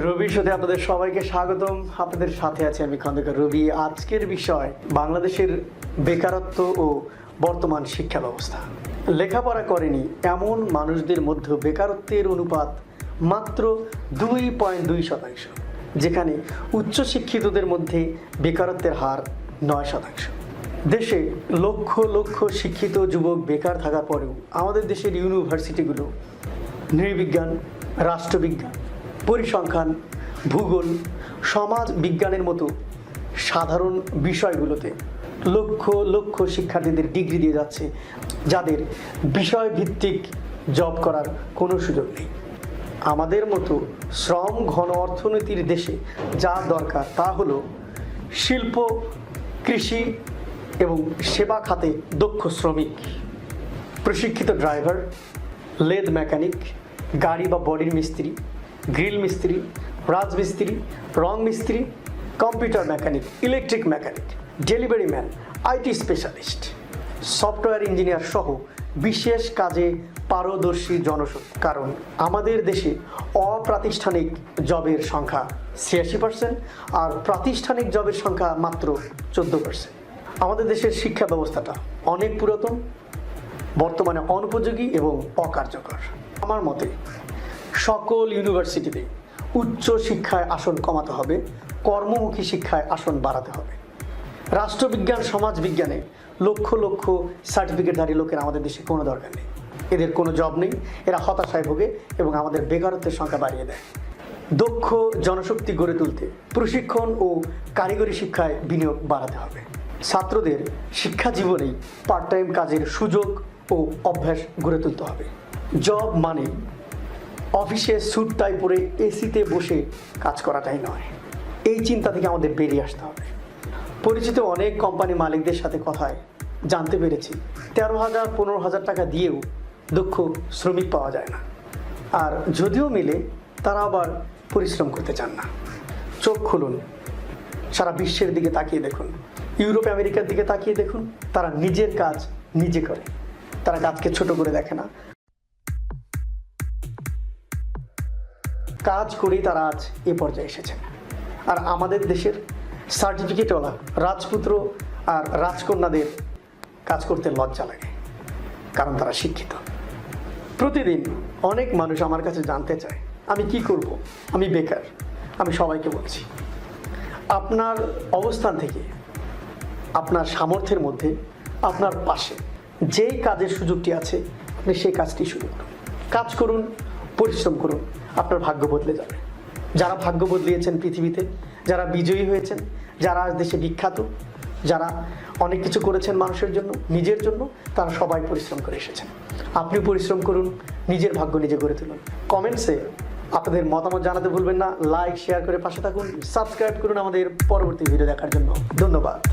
রবির সাথে আপনাদের সবাইকে স্বাগতম। আপনাদের সাথে আছে আমি খন্দকার রবি। আজকের বিষয়, বাংলাদেশের বেকারত্ব ও বর্তমান শিক্ষা ব্যবস্থা। লেখাপড়া করেনি এমন মানুষদের মধ্যে বেকারত্বের অনুপাত মাত্র দুই পয়েন্ট দুই শতাংশ, যেখানে উচ্চশিক্ষিতদের মধ্যে বেকারত্বের হার নয় শতাংশ। দেশে লক্ষ লক্ষ শিক্ষিত যুবক বেকার থাকার পরেও আমাদের দেশের ইউনিভার্সিটিগুলো নৃবিজ্ঞান, রাষ্ট্রবিজ্ঞান পরিসংখ্যান, ভূগোল, সমাজ বিজ্ঞানের মতো সাধারণ বিষয়গুলোতে লক্ষ লক্ষ শিক্ষার্থীদের ডিগ্রি দিয়ে যাচ্ছে, যাদের বিষয়ভিত্তিক জব করার কোনো সুযোগ নেই। আমাদের মতো শ্রম ঘন অর্থনীতির দেশে যা দরকার তা হলো শিল্প, কৃষি এবং সেবা খাতে দক্ষ শ্রমিক, প্রশিক্ষিত ড্রাইভার, লেদ মেকানিক, গাড়ি বা বডির মিস্ত্রি গ্রিল মিস্ত্রি রাজমিস্ত্রি রং মিস্ত্রি, computer mechanic, electric mechanic, delivery man, IT specialist, software engineer সহ বিশেষ কাজে পারদর্শী জনশক্তি কারণ আমাদের দেশে অপ্রাতিষ্ঠানিক জবের সংখ্যা ছিয়াশি পার্সেন্ট আর প্রাতিষ্ঠানিক জবের সংখ্যা মাত্র চোদ্দ পার্সেন্ট আমাদের দেশের শিক্ষা ব্যবস্থাটা অনেক পুরাতন, বর্তমানে অনুপযোগী এবং অকার্যকর। আমার মতে সকল ইউনিভার্সিটিতে উচ্চ শিক্ষায় আসন কমাতে হবে, কর্মমুখী শিক্ষায় আসন বাড়াতে হবে। রাষ্ট্রবিজ্ঞান সমাজ বিজ্ঞানে লক্ষ লক্ষ সার্টিফিকেটধারী লোকের আমাদের দেশে কোনো দরকার নেই। এদের কোনো জব নেই, এরা হতাশায় ভোগে এবং আমাদের বেকারত্বের সংখ্যা বাড়িয়ে দেয়। দক্ষ জনশক্তি গড়ে তুলতে প্রশিক্ষণ ও কারিগরি শিক্ষায় বিনিয়োগ বাড়াতে হবে। ছাত্রদের শিক্ষা জীবনেই পার্ট টাইম কাজের সুযোগ ও অভ্যাস গড়ে তুলতে হবে। জব মানে অফিসে স্যুট টাই পরে এসিতে বসে কাজ করাটাই নয়। এই চিন্তা থেকে আমাদের বেরিয়ে আসতে হবে। পরিচিত অনেক কোম্পানি মালিকদের সাথে কথায় জানতে পেরেছি, তেরো হাজার, পনেরো হাজার টাকা দিয়েও দক্ষ শ্রমিক পাওয়া যায় না। আর যদিও মিলে, তারা আবার পরিশ্রম করতে চান না। চোখ খুলুন, সারা বিশ্বের দিকে তাকিয়ে দেখুন। ইউরোপ, আমেরিকার দিকে তাকিয়ে দেখুন, তারা নিজের কাজ নিজে করে। তারা কাজকে ছোট করে দেখে না কাজ করেই তারা আজ এ পর্যায়ে এসেছেন আর আমাদের দেশের সার্টিফিকেটওয়ালা রাজপুত্র আর রাজকন্যাদের কাজ করতে লজ্জা লাগে, কারণ তারা শিক্ষিত। প্রতিদিন অনেক মানুষ আমার কাছে জানতে চায়, আমি কি করব? আমি বেকার, আমি সবাইকে বলছি। আপনার অবস্থান থেকে, আপনার সামর্থ্যের মধ্যে, আপনার পাশে যেই কাজের সুযোগটি আছে, আপনি সেই কাজটি শুরু করুন। কাজ করুন, পরিশ্রম করুন আপনার ভাগ্য বদলে যাবে। যারা ভাগ্য বদলিয়েছেন পৃথিবীতে, যারা বিজয়ী হয়েছেন, যারা আজ দেশে বিখ্যাত, যারা অনেক কিছু করেছেন মানুষের জন্য, নিজের জন্য, তারা সবাই পরিশ্রম করে এসেছেন। আপনি পরিশ্রম করুন, নিজের ভাগ্য নিজে গড়ে তুলুন। কমেন্টসে আপনাদের মতামত জানাতে ভুলবেন না লাইক শেয়ার করে পাশে থাকুন সাবস্ক্রাইব করুন আমাদের পরবর্তী ভিডিও দেখার জন্য। ধন্যবাদ।